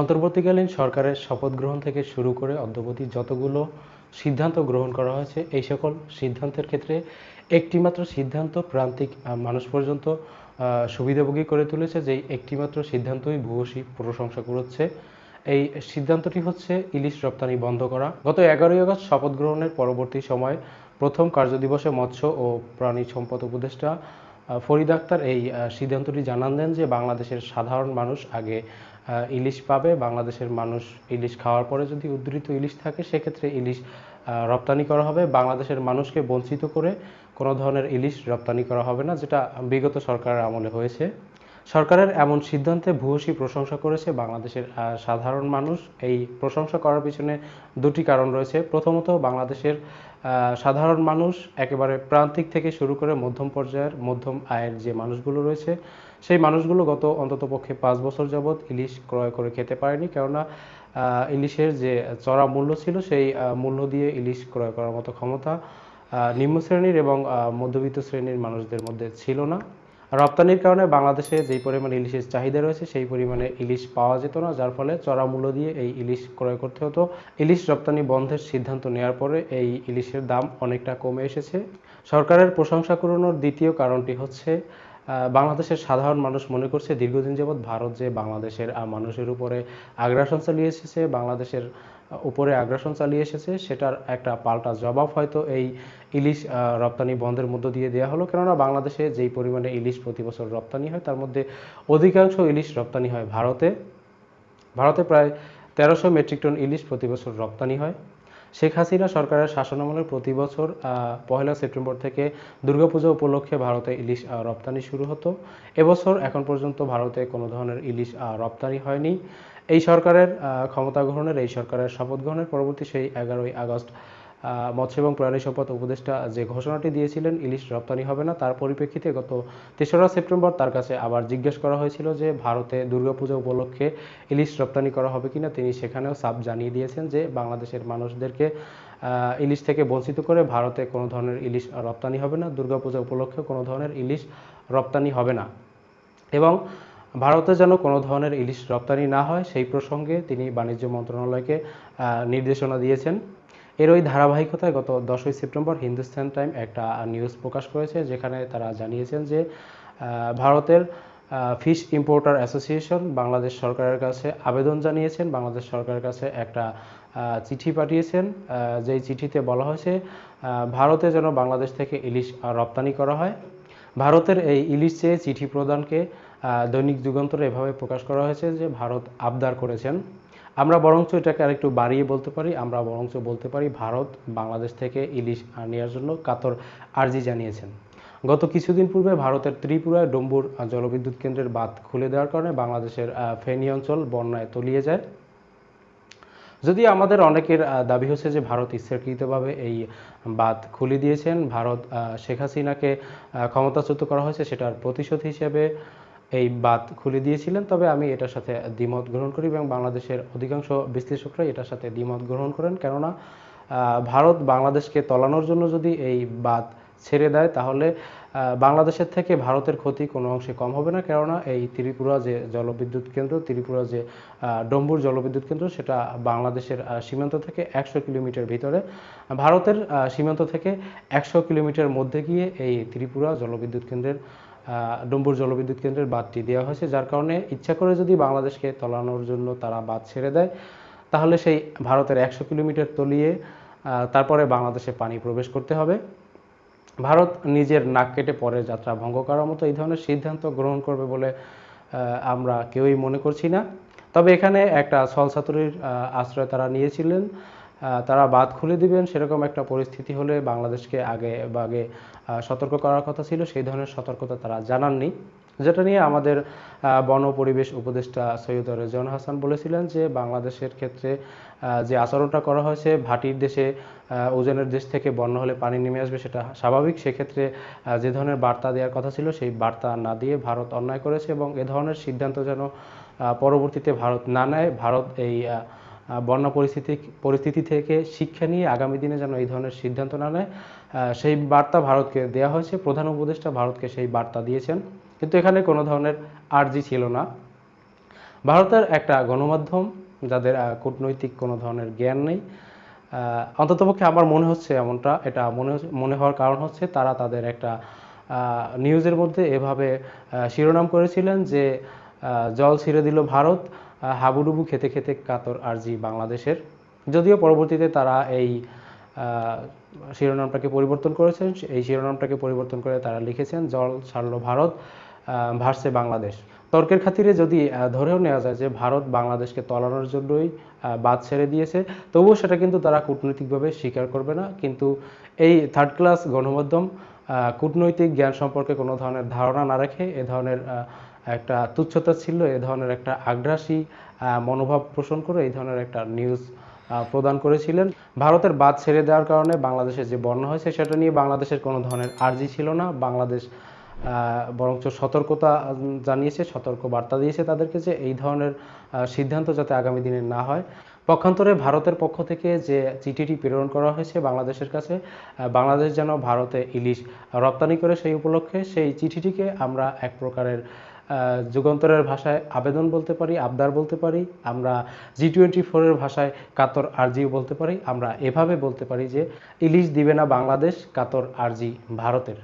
অন্তর্বর্তীকালীন সরকারের শপথ গ্রহণ থেকে শুরু করে অদ্যবধি যতগুলো সিদ্ধান্ত গ্রহণ করা হয়েছে, এই সকল সিদ্ধান্তের ক্ষেত্রে একটিমাত্র সিদ্ধান্ত প্রান্তিক মানুষ পর্যন্ত সুবিধাভোগী করে তুলেছে যেই একটিমাত্র সিদ্ধান্তই ভূয়সী প্রশংসা করছে। এই সিদ্ধান্তটি হচ্ছে ইলিশ রপ্তানি বন্ধ করা। গত এগারোই আগস্ট শপথ গ্রহণের পরবর্তী সময় প্রথম কার্যদিবসে মৎস্য ও প্রাণী সম্পদ উপদেষ্টা ফরিদ আক্তার এই সিদ্ধান্তটি জানান দেন যে বাংলাদেশের সাধারণ মানুষ আগে ইলিশ পাবে। বাংলাদেশের মানুষ ইলিশ খাওয়ার পরে যদি উদ্ধৃত ইলিশ থাকে, সেক্ষেত্রে ইলিশ রপ্তানি করা হবে। বাংলাদেশের মানুষকে বঞ্চিত করে কোনো ধরনের ইলিশ রপ্তানি করা হবে না, যেটা বিগত সরকারের আমলে হয়েছে। সরকারের এমন সিদ্ধান্তে ভূয়সী প্রশংসা করেছে বাংলাদেশের সাধারণ মানুষ। এই প্রশংসা করার পিছনে দুটি কারণ রয়েছে। প্রথমত, বাংলাদেশের সাধারণ মানুষ একেবারে প্রান্তিক থেকে শুরু করে মধ্যম পর্যায়ের, মধ্যম আয়ের যে মানুষগুলো রয়েছে সেই মানুষগুলো গত অন্ততপক্ষে পাঁচ বছর যাবৎ ইলিশ ক্রয় করে খেতে পারেনি। কেননা ইলিশের যে চড়া মূল্য ছিল, সেই মূল্য দিয়ে ইলিশ ক্রয় করার মতো ক্ষমতা নিম্ন শ্রেণির এবং মধ্যবিত্ত শ্রেণির মানুষদের মধ্যে ছিল না। রপ্তানির কারণে বাংলাদেশে যেই পরিমাণে ইলিশের চাহিদা রয়েছে, সেই পরিমাণে ইলিশ পাওয়া যেত না, যার ফলে চড়া মূল্য দিয়ে এই ইলিশ ক্রয় করতে হতো। ইলিশ রপ্তানি বন্ধের সিদ্ধান্ত নেওয়ার পরে এই ইলিশের দাম অনেকটা কমে এসেছে। সরকারের প্রশংসা করানোর দ্বিতীয় কারণটি হচ্ছে বাংলাদেশের সাধারণ মানুষ মনে করছে দীর্ঘদিন যাবৎ ভারত যে বাংলাদেশের মানুষের উপরে আগ্রাসন চালিয়ে এসেছে, বাংলাদেশের উপরে আগ্রাসন চালিয়ে এসেছে, সেটার একটা পাল্টা জবাব হয়তো এই ইলিশ রপ্তানি বন্ধের মধ্য দিয়ে দেওয়া হলো। কেননা বাংলাদেশে যেই পরিমাণে ইলিশ প্রতি বছর রপ্তানি হয়, তার মধ্যে অধিকাংশ ইলিশ রপ্তানি হয় ভারতে। ভারতে প্রায় তেরোশো মেট্রিক টন ইলিশ প্রতি বছর রপ্তানি হয়। শেখ হাসিনা সরকারের শাসনামলে প্রতি বছর পহেলা সেপ্টেম্বর থেকে দুর্গাপূজা উপলক্ষে ভারতে ইলিশ রপ্তানি শুরু হতো। এবছর এখন পর্যন্ত ভারতে কোনো ধরনের ইলিশ রপ্তানি হয়নি। এই সরকারের ক্ষমতা গ্রহণের, এই সরকারের শপথ গ্রহণের পরবর্তী সেই এগারোই আগস্ট মৎস্য এবং প্রাণী সম্পদ উপদেষ্টা যে ঘোষণাটি দিয়েছিলেন, ইলিশ রপ্তানি হবে না। তার পরিপ্রেক্ষিতে গত তেসরা সেপ্টেম্বর তার কাছে আবার জিজ্ঞেস করা হয়েছিল যে, ভারতে দুর্গাপূজা উপলক্ষে ইলিশ রপ্তানি করা হবে কিনা? তিনি সেখানেও সাপ জানিয়ে দিয়েছেন যে, বাংলাদেশের মানুষদেরকে ইলিশ থেকে বঞ্চিত করে ভারতে কোনো ধরনের ইলিশ রপ্তানি হবে না। দুর্গাপূজা উপলক্ষে কোনো ধরনের ইলিশ রপ্তানি হবে না। এবং ভারতে যেন কোনো ধরনের ইলিশ রপ্তানি না হয়, সেই প্রসঙ্গে তিনি বাণিজ্য মন্ত্রণালয়কে নির্দেশনা দিয়েছেন। এর ওই ধারাবাহিকতায় গত দশই সেপ্টেম্বর হিন্দুস্তান টাইম একটা নিউজ প্রকাশ করেছে, যেখানে তারা জানিয়েছেন যে ভারতের ফিশ ইম্পোর্টার অ্যাসোসিয়েশন বাংলাদেশ সরকারের কাছে আবেদন জানিয়েছেন। বাংলাদেশ সরকারের কাছে একটা চিঠি পাঠিয়েছেন যেই চিঠিতে বলা হয়েছে ভারতে যেন বাংলাদেশ থেকে ইলিশ রপ্তানি করা হয়। ভারতের এই ইলিশ চেয়ে চিঠি প্রদানকে দৈনিক যুগান্তরে এভাবে প্রকাশ করা হয়েছে যে, ভারত আবদার করেছেন। আমরা বরঞ্চ এটাকে আরেকটু বাড়িয়ে বলতে পারি, আমরা বরঞ্চ বলতে পারি ভারত বাংলাদেশ থেকে ইলিশ নেওয়ার জন্য কাতর আর্জি জানিয়েছেন। গত কিছুদিন পূর্বে ভারতের ত্রিপুরায় ডম্বুর জলবিদ্যুৎ কেন্দ্রের বাঁধ খুলে দেওয়ার কারণে বাংলাদেশের ফেনী অঞ্চল বন্যায় তলিয়ে যায়। যদি আমাদের অনেকের দাবি হচ্ছে যে ভারত ইচ্ছাকৃতভাবে এই বাঁধ খুলে দিয়েছেন। ভারত শেখ হাসিনাকে ক্ষমতাচ্যুত করা হয়েছে সেটার প্রতিশোধ হিসেবে এই বাঁধ খুলে দিয়েছিলেন, তবে আমি এটার সাথে দ্বিমত গ্রহণ করি এবং বাংলাদেশের অধিকাংশ বিশ্লেষকরা এটার সাথে দ্বিমত গ্রহণ করেন। কেননা ভারত বাংলাদেশকে তলানোর জন্য যদি এই বাঁধ ছেড়ে দেয়, তাহলে বাংলাদেশের থেকে ভারতের ক্ষতি কোনো অংশে কম হবে না। কেননা, এই ত্রিপুরা যে জলবিদ্যুৎ কেন্দ্র, ত্রিপুরা যে ডম্বুর জলবিদ্যুৎ কেন্দ্র, সেটা বাংলাদেশের সীমান্ত থেকে একশো কিলোমিটার ভিতরে। ভারতের সীমান্ত থেকে একশো কিলোমিটার মধ্যে গিয়ে এই ত্রিপুরা জলবিদ্যুৎ কেন্দ্রের ডম্বুর জলবিদ্যুৎ কেন্দ্রের বাঁধটি দেওয়া হয়েছে যার কারণে ইচ্ছা করে যদি বাংলাদেশকে তলানোর জন্য তারা বাঁধ ছেড়ে দেয় তাহলে সেই ভারতের একশো কিলোমিটার তলিয়ে তারপরে বাংলাদেশে পানি প্রবেশ করতে হবে। ভারত নিজের নাক কেটে পরের যাত্রা ভঙ্গ করার মতো এই ধরনের সিদ্ধান্ত গ্রহণ করবে বলে আমরা কেউই মনে করছি না। তবে এখানে একটা ছলছাতুরির আহ, আশ্রয় তারা নিয়েছিলেন। তারা বাঁধ খুলে দিবেন সেরকম একটা পরিস্থিতি হলে বাংলাদেশকে আগে বাগে আহ, সতর্ক করার কথা ছিল সেই ধরনের সতর্কতা তারা জানাননি। যেটা নিয়ে আমাদের বন পরিবেশ উপদেষ্টা সৈয়দ রেজন হাসান বলেছিলেন যে বাংলাদেশের ক্ষেত্রে যে আচরণটা করা হয়েছে ভাটির দেশে আহ, উজানের দেশ থেকে বন্যা হলে পানি নেমে আসবে সেটা স্বাভাবিক। সেক্ষেত্রে যে ধরনের বার্তা দেওয়ার কথা ছিল সেই বার্তা না দিয়ে ভারত অন্যায় করেছে এবং এ ধরনের সিদ্ধান্ত যেন পরবর্তীতে ভারত না নেয় ভারত এই বন্যা পরিস্থিতি পরিস্থিতি থেকে শিক্ষা নিয়ে আগামী দিনে যেন এই ধরনের সিদ্ধান্ত না নেয় সেই বার্তা ভারতকে দেওয়া হয়েছে। প্রধান উপদেষ্টা ভারতকে সেই বার্তা দিয়েছেন। কিন্তু এখানে কোনো ধরনের আর্জি ছিল না। ভারতের একটা গণমাধ্যম, যাদের কূটনৈতিক কোনো ধরনের জ্ঞান নেই অন্ততপক্ষে আমার মনে হচ্ছে এমনটা, এটা মনে মনে হওয়ার কারণ হচ্ছে তারা তাদের একটা নিউজের মধ্যে এভাবে শিরোনাম করেছিলেন যে জল ছিঁড়ে দিল ভারত হাবুডুবু খেতে খেতে কাতর আরজি বাংলাদেশের। যদিও পরবর্তীতে তারা এই শিরোনামটাকে পরিবর্তন করেছেন, এই শিরোনামটাকে পরিবর্তন করে তারা লিখেছেন, জল ছাড়লো ভারত ভাসছে বাংলাদেশ। তর্কের খাতিরে যদি ধরেও নেওয়া যায় যে ভারত বাংলাদেশকে তলানোর জন্যই বাদ ছেড়ে দিয়েছে, তবুও সেটা কিন্তু তারা কূটনৈতিকভাবে স্বীকার করবে না। কিন্তু এই থার্ড ক্লাস গণমাধ্যম কূটনৈতিক জ্ঞান সম্পর্কে কোনো ধরনের ধারণা না রেখে এ ধরনের একটা তুচ্ছতা ছিল, এ ধরনের একটা আগ্রাসী মনোভাব পোষণ করে এই ধরনের একটা নিউজ প্রদান করেছিলেন। ভারতের বাদ ছেড়ে দেওয়ার কারণে বাংলাদেশে যে বন্যা হয়েছে, সেটা নিয়ে বাংলাদেশের কোনো ধরনের আর্জি ছিল না। বাংলাদেশ বরঞ্চ সতর্কতা জানিয়েছে, সতর্ক বার্তা দিয়েছে তাদেরকে যে এই ধরনের সিদ্ধান্ত যাতে আগামী দিনে না হয়। পক্ষান্তরে ভারতের পক্ষ থেকে যে চিঠিটি প্রেরণ করা হয়েছে বাংলাদেশের কাছে বাংলাদেশ যেন ভারতে ইলিশ রপ্তানি করে সেই উপলক্ষে সেই চিঠিটিকে আমরা এক প্রকারের যুগান্তরের ভাষায় আবেদন বলতে পারি, আবদার বলতে পারি, আমরা জি টোয়েন্টি ফোরের ভাষায় কাতর আরজিও বলতে পারি, আমরা এভাবে বলতে পারি যে ইলিশ দিবে না বাংলাদেশ, কাতর আরজি ভারতের।